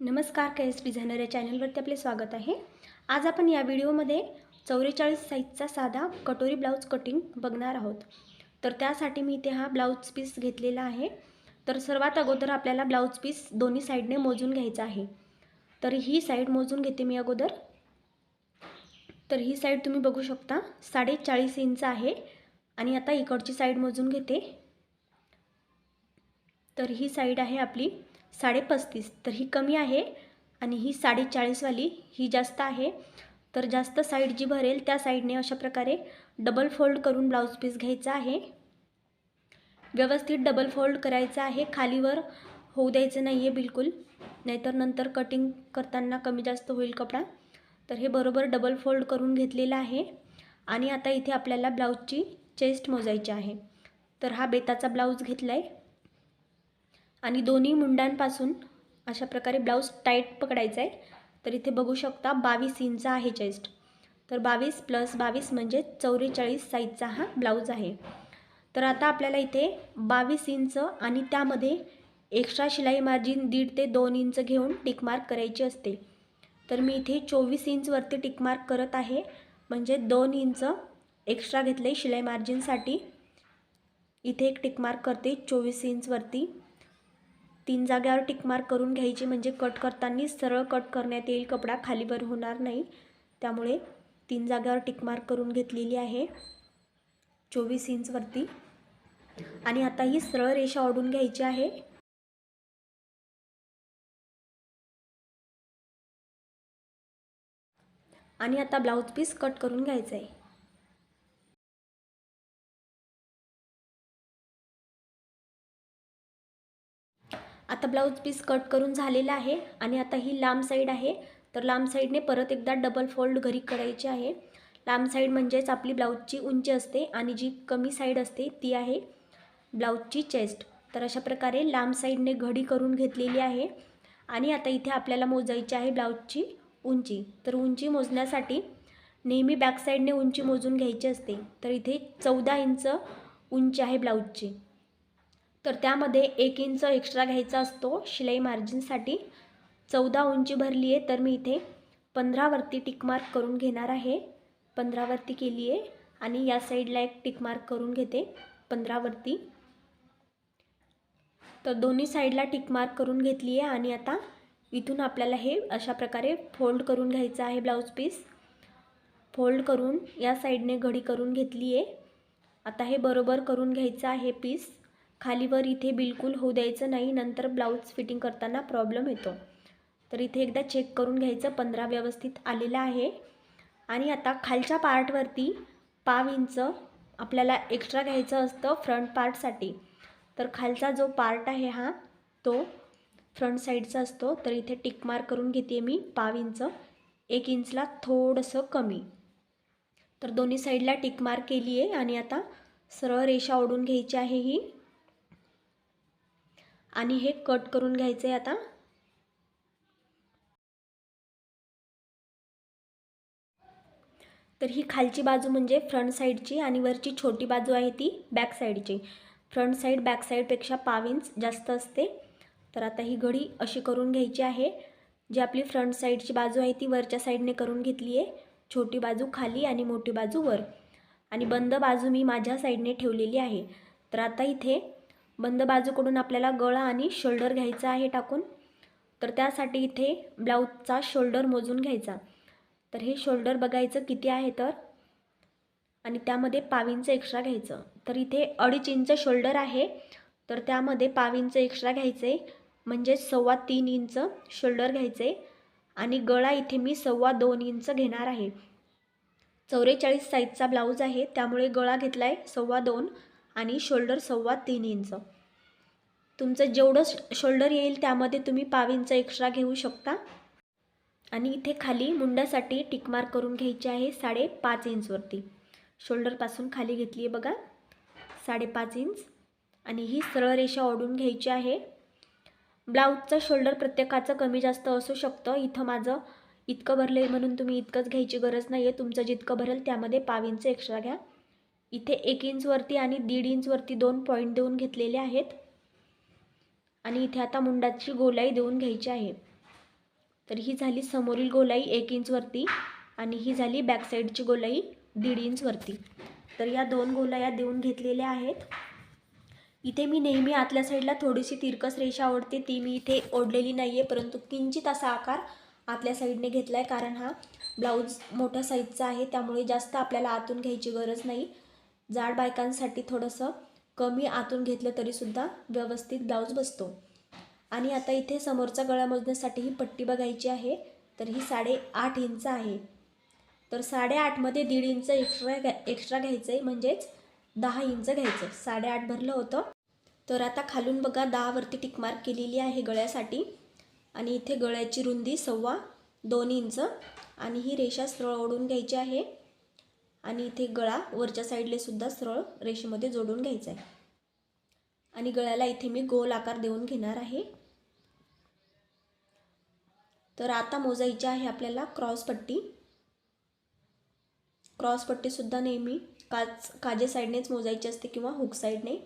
नमस्कार के S designer या चॅनलवरती आपले स्वागत आहे. आज आपण या व्हिडिओमध्ये चौवेचाळीस साईजचा साधा कटोरी ब्लाऊज कटिंग बघणार आहोत. तर त्यासाठी मी इथे हा ब्लाऊज पीस घेतलेला आहे. तर सर्वात अगोदर आपल्याला ब्लाऊज पीस दोन्ही साईडने मोजून घ्यायचा आहे. तर ही साईड मोजून घेते मी अगोदर. तर ही साईड तुम्ही बघू शकता साडेचाळीस इंच आहे आणि आता इकडची साईड मोजून घेते. तर ही साईड आहे आपली साडेपस्तीस तर ही कमी आहे आणि ही साडेचाळीसवाली ही जास्त आहे. तर जास्त साईड जी भरेल त्या साईडने अशा प्रकारे डबल फोल्ड करून ब्लाऊज पीस घ्यायचा आहे. व्यवस्थित डबल फोल्ड करायचं आहे. खालीवर होऊ द्यायचं नाही आहे बिलकुल. नाहीतर नंतर कटिंग करताना कमी जास्त होईल कपडा. तर हे बरोबर डबल फोल्ड करून घेतलेलं आहे. आणि आता इथे आपल्याला ब्लाऊजची चेस्ट मोजायची आहे. तर हा बेताचा ब्लाऊज घेतला आहे आणि दोन्ही मुंड्यांपासून अशा प्रकारे ब्लाऊज टाईट पकडायचा आहे. तर इथे बघू शकता बावीस इंच आहे चेस्ट तर बावीस प्लस बावीस म्हणजे चौवेचाळीस साईजचा हा ब्लाऊज आहे. तर आता आपल्याला इथे बावीस इंच आणि त्यामध्ये एक्स्ट्रा शिलाई मार्जिन दीड ते दोन इंच घेऊन टिकमार्क करायची असते. तर मी इथे चोवीस इंचवरती टिकमार्क करत आहे. म्हणजे दोन इंच एक्स्ट्रा घेतले शिलाई मार्जिनसाठी इथे एक टिकमार्क करते चोवीस इंचवरती तीन जाग्यावर टिकमार्क करून घ्यायची म्हणजे कट करताना सरळ कट करण्यात येईल कपडा खालीवर होणार नाही. त्यामुळे तीन जाग्यावर टिकमार्क करून घेतलेली आहे. चोवीस इंचवरती आणि आता ही सरळ रेषा ओढून घ्यायची आहे. आणि आता ब्लाऊज पीस कट करून घ्यायचं आहे आता ब्लाऊज पीस कट करून झालेला आहे आणि आता ही लांब साईड आहे. तर लांब साईडने परत एकदा डबल फोल्ड घरी करायची आहे. लांब साईड म्हणजेच आपली ब्लाऊजची उंची असते आणि जी कमी साईड असते ती आहे ब्लाऊजची चेस्ट. तर अशा प्रकारे लांब साईडने घडी करून घेतलेली आहे आणि आता इथे आपल्याला मोजायची आहे ब्लाऊजची उंची. तर उंची मोजण्यासाठी नेहमी बॅक साईडने उंची मोजून घ्यायची असते. तर इथे चौदा इंच उंची आहे ब्लाऊजची. तर त्यामध्ये एक इंच एक्स्ट्रा घ्यायचा असतो. शिलाई मार्जिनसाठी चौदा उंची भरली आहे तर मी इथे पंधरावरती टिकमार्क करून घेणार आहे. पंधरावरती केली आहे आणि या साईडला एक टिकमार्क करून घेते पंधरावरती तर दोन्ही साईडला टिकमार्क करून घेतली आहे आणि आता इथून आपल्याला हे अशा प्रकारे फोल्ड करून घ्यायचं आहे ब्लाऊज पीस फोल्ड करून या साईडने घडी करून घेतली आहे. आता हे बरोबर करून घ्यायचं आहे पीस खालीवर इथे बिलकुल होऊ द्यायचं नाही नंतर ब्लाऊज फिटिंग करताना प्रॉब्लेम येतो. तर इथे एकदा चेक करून घ्यायचं पंधरा व्यवस्थित आलेलं आहे. आणि आता खालच्या पार्टवरती पाव इंच आपल्याला एक्स्ट्रा घ्यायचं असतं फ्रंट पार्टसाठी. तर खालचा जो पार्ट आहे हा तो फ्रंट साईडचा असतो. तर इथे टिक मार्क करून घेते मी पाव इंच. एक इंचला थोडंसं कमी. तर दोन्ही साईडला टिक मार्क केली आहे आणि आता सरळ रेषा ओढून घ्यायची आहे ही. आणि हे कट करून घ्यायचं आहे आता. तर ही खालची बाजू म्हणजे फ्रंट साईडची आणि वरची छोटी बाजू आहे ती बॅक साईडची. फ्रंट साईड बॅक साईडपेक्षा पाव इंच जास्त असते. तर आता ही घडी अशी करून घ्यायची आहे. जी आपली फ्रंट साईडची बाजू आहे ती वरच्या साईडने करून घेतली आहे. छोटी बाजू खाली आणि मोठी बाजू वर. आणि बंद बाजू मी माझ्या साईडने ठेवलेली आहे. तर आता इथे बंद बाजूकडून आपल्याला गळा आणि शोल्डर घ्यायचा आहे टाकून. तर त्यासाठी इथे ब्लाऊजचा शोल्डर मोजून घ्यायचा. तर हे शोल्डर बघायचं किती आहे तर? आणि त्यामध्ये पाव एक्स्ट्रा घ्यायचं. तर इथे अडीच इंच शोल्डर आहे. तर त्यामध्ये पाव एक्स्ट्रा घ्यायचे. म्हणजे सव्वा तीन इंच शोल्डर घ्यायचे. आणि गळा इथे मी सव्वा दोन इंच घेणार आहे. चौवेचाळीस साईजचा ब्लाऊज आहे. त्यामुळे गळा घेतला आहे सव्वा दोन आणि शोल्डर सव्वा तीन इंच. तुमचं जेवढं शोल्डर येईल त्यामध्ये तुम्ही पाव इंच एक्स्ट्रा घेऊ शकता. आणि इथे खाली मुंडासाठी टिकमार्क करून घ्यायची आहे साडेपाच इंचवरती शोल्डरपासून खाली घेतली आहे बघा. साडेपाच इंच. आणि ही सरळ रेषा ओढून घ्यायची आहे. ब्लाऊजचा शोल्डर प्रत्येकाचं कमी जास्त असू शकतं. इथं माझं इतकं भरलं आहे म्हणून तुम्ही इतकंच घ्यायची गरज नाही आहे तुमचं जितकं भरेल त्यामध्ये पाव इंच एक्स्ट्रा घ्या. इथे एक इंचवरती आणि दीड इंचवरती दोन पॉईंट देऊन घेतलेले आहेत. आणि इथे आता मुंडाची गोलाई देऊन घ्यायची आहे. तर ही झाली समोरील गोलाई एक इंचवरती आणि ही झाली बॅक साईडची गोलाई दीड इंचवरती तर या दोन गोलाया देऊन घेतलेल्या आहेत. इथे मी नेहमी आतल्या साईडला थोडीशी तिरकस रेषा आवडते ती मी इथे ओढलेली नाही आहे परंतु किंचित असा आकार आतल्या साईडने घेतला आहे कारण हा ब्लाऊज मोठ्या साईजचा आहे. त्यामुळे जास्त आपल्याला आतून घ्यायची गरज नाही. जाड बायकांसाठी थोडंसं कमी आतून घेतलं तरीसुद्धा व्यवस्थित ब्लाऊज बसतो. आणि आता इथे समोरचा गळा मोजण्यासाठी ही पट्टी बघायची आहे तर ही साडेआठ इंच आहे. तर साडेआठमध्ये दीड इंच एक्स्ट्रा घ्या एक्स्ट्रा घ्यायचं आहे म्हणजेच दहा इंच घ्यायचं साडेआठ भरलं होतं. तर आता खालून बघा दहावरती टिकमार्क केलेली आहे गळ्यासाठी. आणि इथे गळ्याची रुंदी सव्वा दोन इंच. आणि ही रेषा सरळ ओढून घ्यायची आहे. आणि इथे गळा वरच्या साईडले सुद्धा सरळ रेषेमध्ये जोडून घ्यायचा आहे. आणि गळ्याला इथे मी गोल आकार देऊन घेणार आहे. तर आता मोजायची आहे आपल्याला क्रॉसपट्टी क्रॉसपट्टीसुद्धा नेहमी काच काजे साईडनेच मोजायची असते किंवा हुक साईडने.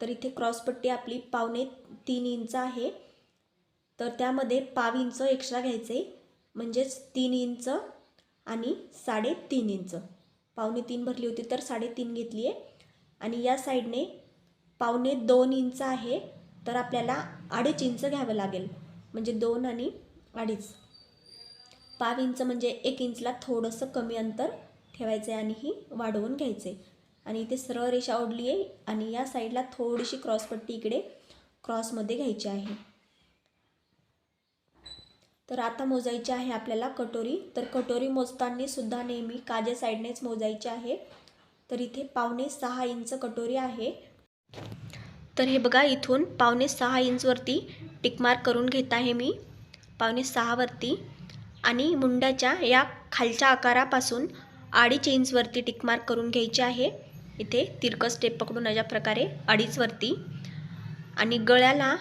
तर इथे क्रॉसपट्टी आपली पावणे तीन इंच आहे. तर त्यामध्ये पाव इंच एक्स्ट्रा घ्यायचे म्हणजेच तीन इंच आणि साडेतीन इंच. पावणे तीन भरली होती तर साडेतीन घेतली आहे. आणि या साईडने पावणे दोन इंच आहे तर आपल्याला अडीच इंच घ्यावं लागेल. म्हणजे दोन आणि अडीच. पाव इंच म्हणजे एक इंचला थोडंसं कमी अंतर ठेवायचं आहे आणि ही वाढवून घ्यायचं आहे. आणि इथे सरळ रेषा ओढली आहे आणि या साईडला थोडीशी क्रॉसपट्टी इकडे क्रॉसमध्ये घ्यायची आहे. तर आता मोजायची आहे आपल्याला कटोरी. तर कटोरी मोजताना सुद्धा नेहमी काज्या साईडनेच मोजायची आहे. तर इथे पावणे सहा इंच कटोरी आहे. तर हे बघा इथून पावणे सहा इंचवरती टिकमार्क करून घेत आहे मी. पावणे सहावरती आणि मुंडाच्या या खालच्या आकारापासून अडीच इंचवरती टिकमार्क करून घ्यायची आहे. इथे तिरकस स्टेप पकडून अशा प्रकारे अडीचवरती आणि गळ्याला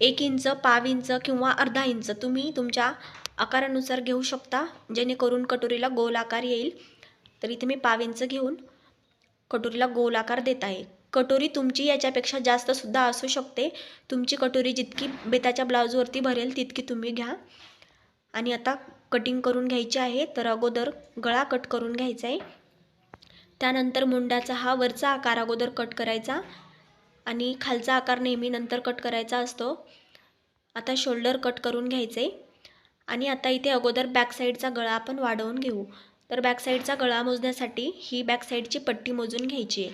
एक इंच पाव इंच किंवा अर्धा इंच तुम्ही तुमच्या आकारानुसार घेऊ शकता जेणेकरून कटोरीला गोल आकार येईल. तर इथे मी पाव इंच घेऊन कटोरीला गोल आकार देत आहे. कटोरी तुमची याच्यापेक्षा जास्तसुद्धा असू शकते. तुमची कटोरी जितकी बेताच्या ब्लाऊजवरती भरेल तितकी तुम्ही घ्या. आणि आता कटिंग करून घ्यायची आहे तर अगोदर गळा कट करून घ्यायचा आहे. त्यानंतर मुंडाचा हा वरचा आकार अगोदर कट करायचा. आणि खालचा आकार नेहमी नंतर कट करायचा असतो. आता शोल्डर कट करून घ्यायचे. आणि आता इथे अगोदर बॅक साईडचा गळा आपण वाढवून घेऊ. तर बॅक साईडचा गळा मोजण्यासाठी ही बॅक साईडची पट्टी मोजून घ्यायची आहे.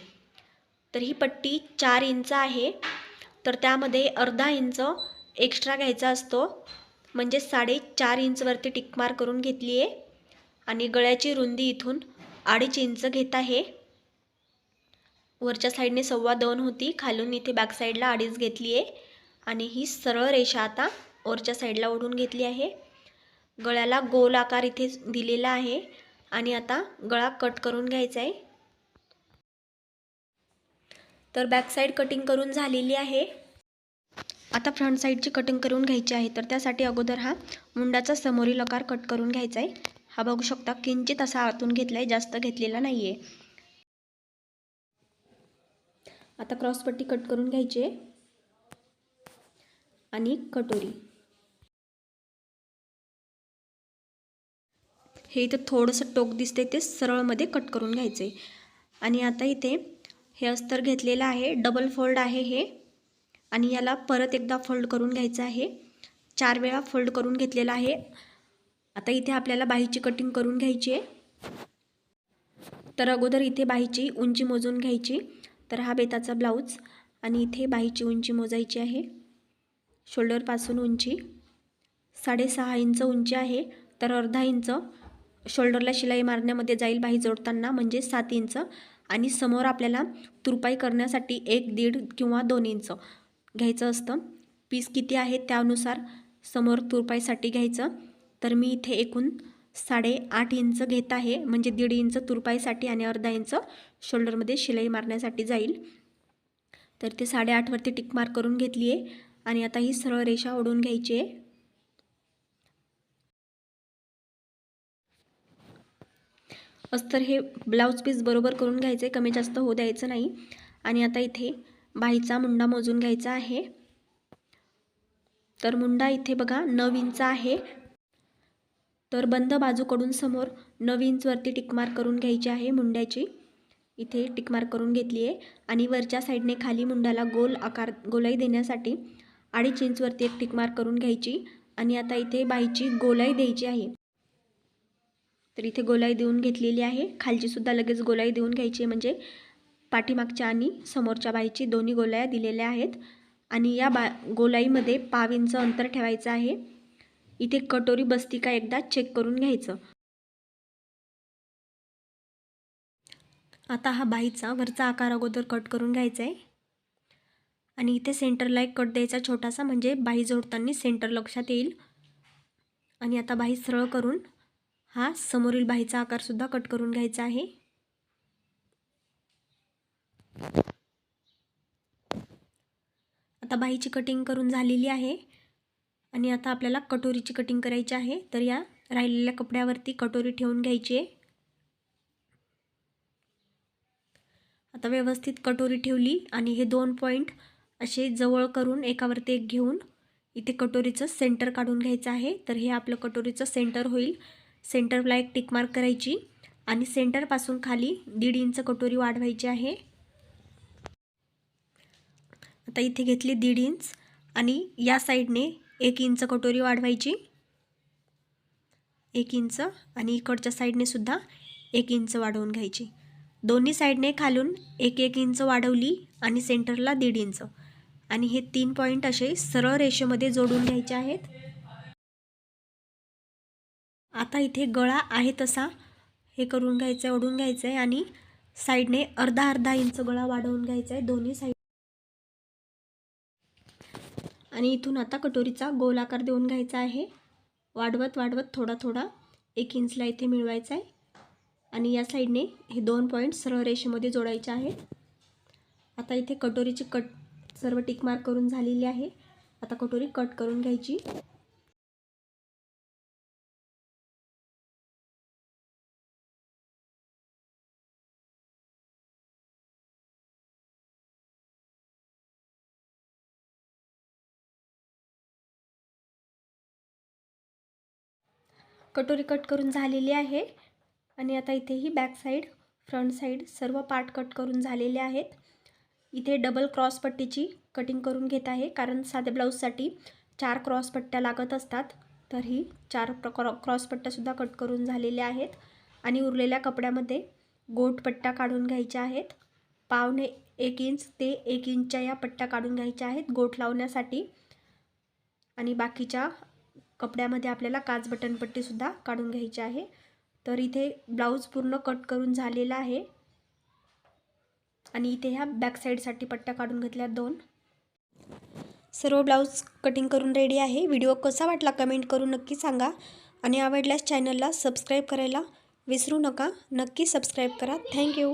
तर ही पट्टी चार इंच आहे. तर त्यामध्ये अर्धा इंच एक्स्ट्रा घ्यायचा असतो. म्हणजे साडेचार इंचवरती टिकमार करून घेतली आहे आणि गळ्याची रुंदी इथून अडीच इंच घेत आहे. वरच्या साईडने सव्वा दोन होती. खालून इथे बॅक साईडला अडीच घेतली आहे. आणि ही सरळ रेषा आता वरच्या साईडला ओढून घेतली आहे. गळ्याला गोल आकार इथे दिलेला आहे. आणि आता गळा कट करून घ्यायचा आहे. तर बॅक साईड कटिंग करून झालेली आहे. आता फ्रंट साईडची कटिंग करून घ्यायची आहे. तर त्यासाठी अगोदर हा मुंडाचा समोरील आकार कट करून घ्यायचा आहे. हा बघू शकता किंचित असा आतून घेतला आहे जास्त घेतलेला नाही आहे आता क्रॉसपट्टी कट करून घ्यायची. आहे आणि कटोरी. हे इथं थोडंसं टोक दिसते ते सरळमध्ये कट करून घ्यायचं. आहे आणि आता इथे हे अस्तर घेतलेलं आहे. डबल फोल्ड आहे हे. आणि याला परत एकदा फोल्ड करून घ्यायचं आहे. चार वेळा फोल्ड करून घेतलेला आहे. आता इथे आपल्याला बाहीची कटिंग करून घ्यायची आहे. तर अगोदर इथे बाहीची उंची मोजून घ्यायची. तर हा बेताचा ब्लाऊज आणि इथे बाहीची उंची मोजायची आहे. शोल्डरपासून उंची. साडेसहा इंच उंची आहे. तर अर्धा इंच शोल्डरला शिलाई मारण्यामध्ये जाईल बाही जोडताना म्हणजे सात इंच. आणि समोर आपल्याला तुरपाई करण्यासाठी एक दीड किंवा दोन इंच घ्यायचं असतं. पीस किती आहे त्यानुसार समोर तुरपाईसाठी घ्यायचं. तर मी इथे एकूण साडेआठ इंच घेत आहे. म्हणजे दीड इंच तुरपाईसाठी आणि अर्धा इंच शोल्डरमध्ये शिलाई मारण्यासाठी जाईल. तर ते साडेआठवरती टिक मार्क करून घेतली आहे. आणि आता ही सरळ रेषा ओढून घ्यायची आहे. अस्तर हे ब्लाऊज पीस बरोबर करून घ्यायचे. कमी जास्त होऊ द्यायचं नाही. आणि आता इथे बाईचा मुंडा मोजून घ्यायचा आहे. तर मुंडा इथे बघा नऊ इंच आहे. तर बंद बाजूकडून समोर नऊ इंचवरती टिकमार्क करून घ्यायची आहे मुंड्याची. इथे टिकमार्क करून घेतली आहे. आणि वरच्या साईडने खाली मुंड्याला गोल आकार गोलाई देण्यासाठी अडीच इंचवरती एक टिकमार्क करून घ्यायची. आणि आता इथे बाईची गोलाई द्यायची आहे. तर इथे गोलाई देऊन घेतलेली आहे. खालचीसुद्धा लगेच गोलाई देऊन घ्यायची म्हणजे पाठीमागच्या आणि समोरच्या बाईची दोन्ही गोलाया दिलेल्या आहेत. आणि या बा गोलाईमध्ये पाव इंच अंतर ठेवायचं आहे. इथे कटोरी बसती का एकदा चेक करून घ्यायचं. आता हा बाईचा वरचा आकार अगोदर कट करून घ्यायचा आहे आणि इथे सेंटरला एक कट द्यायचा छोटासा म्हणजे बाई जोडताना सेंटर लक्षात येईल. आणि आता बाई सरळ करून हा समोरील बाईचा आकारसुद्धा कट करून घ्यायचा आहे. आता बाईची कटिंग करून झालेली आहे. आणि आता आपल्याला कटोरीची कटिंग करायची आहे. तर या राहिलेल्या कपड्यावरती कटोरी ठेवून घ्यायची आहे. आता व्यवस्थित कटोरी ठेवली आणि हे दोन पॉईंट असे जवळ करून एकावरती एक घेऊन इथे कटोरीचं सेंटर काढून घ्यायचं आहे. तर हे आपलं कटोरीचं सेंटर होईल. सेंटरला एक टिकमार्क करायची आणि सेंटरपासून खाली दीड इंच कटोरी वाढवायची आहे. आता इथे घेतली दीड इंच आणि या साईडने एक इंच कटोरी वाढवायची. एक इंच आणि इकडच्या साईडने सुद्धा एक इंच वाढवून घ्यायची. दोन्ही साईडने खालून एक एक इंच वाढवली आणि सेंटरला दीड इंच. आणि हे तीन पॉईंट असे सरळ रेषेमध्ये जोडून घ्यायचे आहेत. आता इथे गळा आहे तसा. हे करून घ्यायचं आहे ओढून घ्यायचं आहे आणि साईडने अर्धा अर्धा इंच गळा वाढवून घ्यायचा आहे दोन्ही साईड आणि इथून आता कटोरीचा गोल आकार देऊन घ्यायचा आहे. वाढवत वाढवत थोडा थोडा एक इंचला इथे मिळवायचा आहे. आणि या साईडने हे दोन पॉईंट सरळ रेषेमध्ये जोडायचे आहेत. आता इथे कटोरीची कट सर्व टिकमार्क करून झालेली आहे. आता कटोरी कट करून घ्यायची. कटोरी कट करून झालेली आहे. आणि आता इथेही बॅक साईड फ्रंट साईड सर्व पार्ट कट करून झालेले आहेत. इथे डबल क्रॉस पट्टीची कटिंग करून घेत आहे. कारण साध्या ब्लाऊजसाठी चार क्रॉस पट्ट्या लागत असतात. तर ही चार क्रॉ क्रॉस पट्ट्यासुद्धा कट करून झालेल्या आहेत. आणि उरलेल्या कपड्यामध्ये गोट पट्ट्या काढून घ्यायच्या आहेत. पावणे एक इंच ते एक इंचच्या या पट्ट्या काढून घ्यायच्या आहेत. गोट लावण्यासाठी. आणि बाकीच्या कपड्यामध्ये आपल्याला काच बटनपट्टीसुद्धा काढून घ्यायची आहे. तर इथे ब्लाऊज पूर्ण कट करून झालेला आहे. आणि इथे ह्या बॅक साईडसाठी पट्ट्या काढून घेतल्या दोन. सर्व ब्लाऊज कटिंग करून रेडी आहे. व्हिडिओ कसा वाटला कमेंट करून नक्की सांगा. आणि आवडल्यास चॅनलला सबस्क्राईब करायला विसरू नका. नक्की सबस्क्राईब करा. थँक्यू